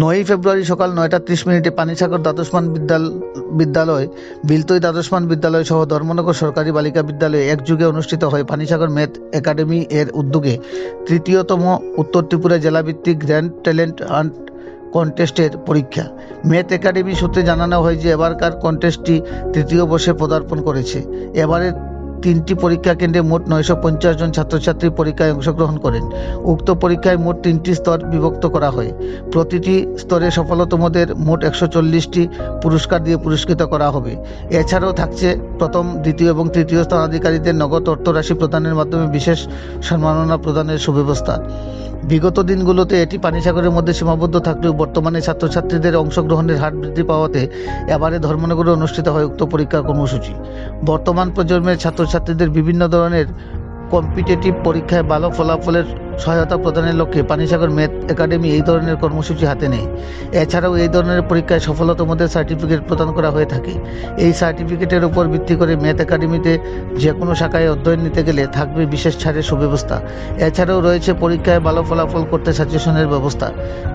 নয়ই ফেব্রুয়ারি সকাল নয়টা ত্রিশ মিনিটে পানিসাগর দ্বাদশমান বিদ্যাল বিদ্যালয়, বিলতই দ্বাদশমান বিদ্যালয় সহ ধর্মনগর সরকারি বালিকা বিদ্যালয়ে একযুগে অনুষ্ঠিত হয় পানিসাগর ম্যাথ একাডেমি এর উদ্যোগে। তৃতীয়তম উত্তর ত্রিপুরা জেলাভিত্তিক গ্র্যান্ড ট্যালেন্ট হান্ট কন্টেস্টের পরীক্ষা। ম্যাথ একাডেমি সূত্রে জানানো হয় যে এবারকার কন্টেস্টটি তৃতীয় বর্ষে পদার্পণ করেছে। এবারে তিনটি পরীক্ষা কেন্দ্রে মোট নয়শো পঞ্চাশ জন ছাত্রছাত্রী পরীক্ষায় অংশগ্রহণ করেন। উক্ত পরীক্ষায় মোট তিনটি স্তর বিভক্ত করা হয়। প্রতিটি স্তরে সফলতমদের মোট একশো চল্লিশটি পুরস্কার দিয়ে পুরস্কৃত করা হবে। এছাড়াও থাকছে প্রথম, দ্বিতীয় এবং তৃতীয় স্থানাধিকারীদের নগদ অর্থরাশি প্রদানের মাধ্যমে বিশেষ সম্মাননা প্রদানের সুব্যবস্থা। বিগত দিনগুলোতে এটি পানিসাগরের মধ্যে সীমাবদ্ধ থাকলেও বর্তমানে ছাত্রছাত্রীদের অংশগ্রহণের হার বৃদ্ধি পাওয়াতে এবারে ধর্মনগরে অনুষ্ঠিত হয় উক্ত পরীক্ষার কর্মসূচি। বর্তমান প্রজন্মের ছাত্রছাত্রীদের বিভিন্ন ধরনের কম্পিটিটিভ পরীক্ষায় ভালো ফলাফলের সহায়তা প্রদানের লক্ষ্যে পানিসাগর মেথ একাডেমি এই ধরনের কর্মসূচি হাতে নেয়। এছাড়াও এই ধরনের পরীক্ষায় সফলতমদের সার্টিফিকেট প্রদান করা হয়ে থাকে। এই সার্টিফিকেটের উপর ভিত্তি করে মেথ একাডেমিতে যে কোনো শাখায় অধ্যয়ন নিতে গেলে থাকবে বিশেষ ছাড়ের সুব্যবস্থা। এছাড়াও রয়েছে পরীক্ষায় ভালো ফলাফল করতে সাজেশনের ব্যবস্থা।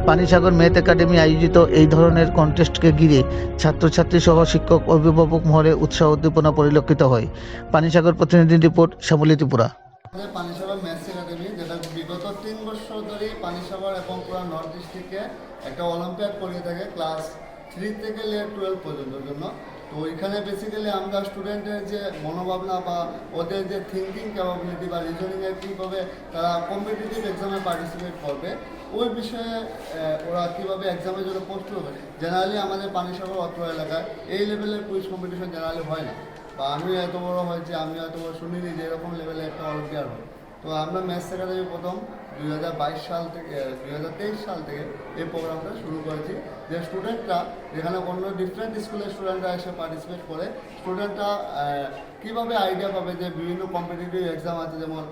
পানিসাগর মেথ একাডেমি আয়োজিত এই ধরনের কন্টেস্টকে ঘিরে ছাত্রছাত্রী সহ শিক্ষক, অভিভাবক মহলে উৎসাহ উদ্দীপনা পরিলক্ষিত হয়। পানিসাগর প্রতিনিধি রিপোর্ট, শ্যামলী ত্রিপুরা আমাদের পানিসাগর ম্যাথস একাডেমি যেটা বিগত তিন বছর ধরেই পানিসাগর এবং পুরো নর্থ ডিস্ট্রিক্টে একটা অলিম্পিয়াড করিয়ে থাকে ক্লাস থ্রি থেকে লেট টুয়েলভ পর্যন্ত জন্য। তো ওইখানে বেসিক্যালি আমরা স্টুডেন্টের যে মনোভাবনা বা ওদের যে থিঙ্কিং ক্যাপাবিলিটি বা রিজনিংয়ের কীভাবে তারা কম্পিটিটিভ এক্সামে পার্টিসিপেট করবে, ওই বিষয়ে ওরা কীভাবে এক্সামের জন্য প্রস্তুত হবে জেনারেলি আমাদের পানিসাগর অত্র এলাকায় এই লেভেলের কুইজ কম্পিটিশন জেনারেলি হয় না। বা আমি এত বড় হয়েছে আমি এত বড় শুনিনি যে এরকম লেভেলে একটা অলিম্পিয়াড হয়। তো আমরা ম্যাথস একাডেমি প্রথম। দুই হাজার বাইশ সাল থেকে দুই হাজার তেইশ সাল থেকে এই প্রোগ্রামটা শুরু করেছি। যে স্টুডেন্টরা যেখানে অন্য ডিফারেন্ট স্কুলের স্টুডেন্টরা এসে পার্টিসিপেট করে স্টুডেন্টরা কীভাবে আইডিয়া পাবে যে বিভিন্ন কম্পিটিটিভ এক্সাম আছে, যেমন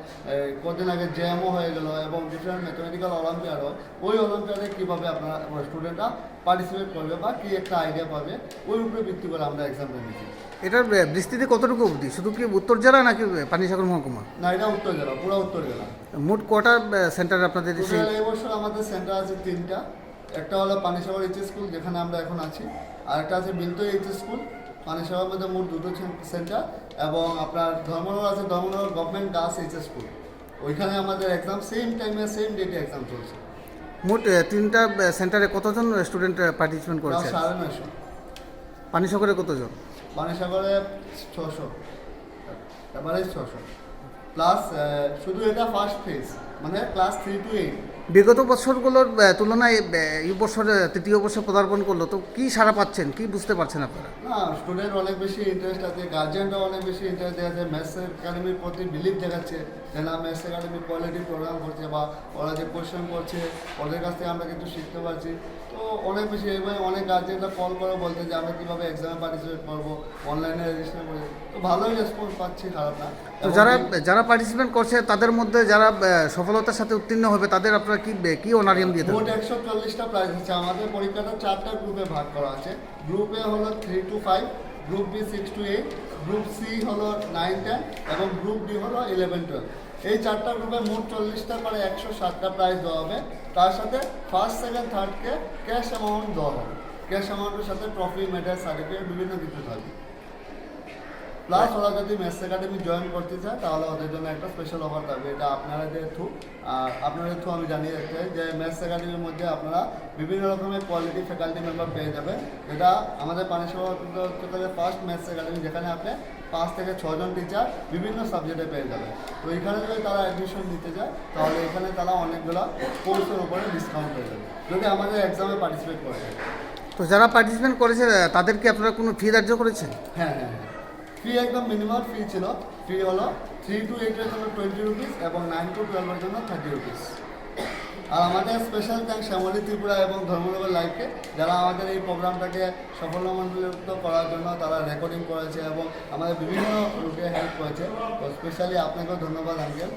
কদিন আগে জ্যামও হয়ে গেলো এবং ডিফারেন্ট ম্যাথমেটিক্যাল অলিম্পিয়াড হয় ওই অলিম্পিয়াডে কীভাবে আপনারা স্টুডেন্টরা পার্টিসিপেট করবে বা কী একটা আইডিয়া পাবে, ওই উপরে ভিত্তি করে আমরা এক্সামটা নিচ্ছি। এটার বিস্তৃতি কতটুকু অবধি? শুধু কি উত্তর জেলা নাকি পানিসাগর মহকুমা? না এটা উত্তর জেলা পুরো উত্তর জেলা। মোট কটা সেন্টার আপনাদের এই বছর আমাদের সেন্টার আছে তিনটা। একটা হলো পানিসাগর এইচ স্কুল যেখানে আমরা এখন আছি। আর একটা আছে বিলতো এইচ স্কুল পানিসাগর মধ্যে মোট দুটো সেন্টার। এবং আপনার ধর্মনগর আছে Dharmanagar government girls H school ওইখানে আমাদের এক্সাম সেম টাইমে সেম ডেটে এক্সাম চলছে। মোট তিনটা সেন্টারে কতজন স্টুডেন্ট পার্টিসিপেট প্রায় করেছে? সাড়ে নয়শো। পানিসাগরে কতজন? পানিসাগরে ছশো এভারেজ ছশো। প্লাস শুধু এটা ফার্স্ট ফেজ মানে ক্লাস থ্রি টু এইট বিগত বছরগুলোর তুলনায় এই বছর তৃতীয় বছর পদার্পণ করল তো কি সারা পাচ্ছেন? কি বুঝতে পারছেন আপনারা? না স্টুডেন্ট অনেক বেশি ইন্টারেস্ট আছে গার্জিয়ানরা অনেক বেশি ইন্টারেস্ট দেখাচ্ছে ম্যাথস একাডেমির প্রতি বিলিভ দেখাচ্ছে যে না ম্যাথস একাডেমি কোয়ালিটি প্রোগ্রাম করছে বা ওরা যে কোয়েশ্চেন করছে ওদের কাছ থেকে আমরা কিছু শিখতে পারছি। তো অনেক বেশি এইভাবে অনেক গার্জিয়ানরা কল করে বলতে যে আমরা কীভাবে এক্সামে পার্টিসিপেট করব অনলাইনে রেজিস্টার করে তো ভালোই রেসপন্স পাচ্ছি খারাপ না। তো যারা যারা পার্টিসিপেট করছে তাদের মধ্যে যারা সফলতার সাথে উত্তীর্ণ হবে তাদের আপনারা কি কি অনারিয়াম দিয়ে মোট একশো চল্লিশটা প্রাইজ আছে আমাদের পরীক্ষাটা চারটা গ্রুপে ভাগ করা আছে। গ্রুপ এ হলো three to five group B six to eight group C হলো নাইন টেন এবং গ্রুপ ডি হলো ইলেভেন টুয়েলভ এই চারটা গ্রুপে মোট চল্লিশটা করে একশো সাতটা প্রাইজ দেওয়া হবে। তার সাথে ফার্স্ট সেকেন্ড থার্ডকে ক্যাশ অ্যামাউন্ট দেওয়া হবে। ক্যাশ অ্যামাউন্টের সাথে ট্রফি মেডেল সার্টিফিকেট বিভিন্ন কিছু থাকবে। প্লাস ওরা যদি মেস একাডেমি জয়েন করতে চায় তাহলে ওদের জন্য একটা স্পেশাল অফার থাকবে। এটা আপনাদের থ্রু আর আপনাদের থ্রু আমি জানিয়ে রাখতে চাই যে মেস একাডেমির মধ্যে আপনারা বিভিন্ন রকমের কোয়ালিটি ফ্যাকাল্টি মেম্বার পেয়ে যাবেন। এটা আমাদের পানি পানিসভা ফার্স্ট ম্যাথস একাডেমি যেখানে আপনি পাঁচ থেকে ছজন টিচার বিভিন্ন সাবজেক্টে পেয়ে যাবেন। তো এখানে যদি তারা অ্যাডমিশন নিতে যায় তাহলে এখানে তারা অনেকগুলো কোর্সের উপরে ডিসকাউন্ট পেয়ে যাবে। যদি আমাদের এক্সামে পার্টিসিপেট করে। যায় তো যারা পার্টিসিপেট করেছে তাদেরকে আপনারা কোনো ফি ধার্য করেছেন? হ্যাঁ হ্যাঁ হ্যাঁ। ফি একদম মিনিমাম ফি ছিল। ফি হলো থ্রি টু এইটের জন্য টোয়েন্টি রুপিস এবং নাইন টু টুয়েলভের জন্য থার্টি রুপিস আর আমাদের স্পেশাল থ্যাংক শ্যামলী ত্রিপুরা এবং ধর্মনগর লাইফকে যারা আমাদের এই প্রোগ্রামটাকে সফলমণ্ডিত করার জন্য তারা রেকর্ডিং করেছে এবং আমাদের বিভিন্ন লোকে হেল্প করেছে। তো স্পেশালি আপনাকেও ধন্যবাদ আঙ্কেল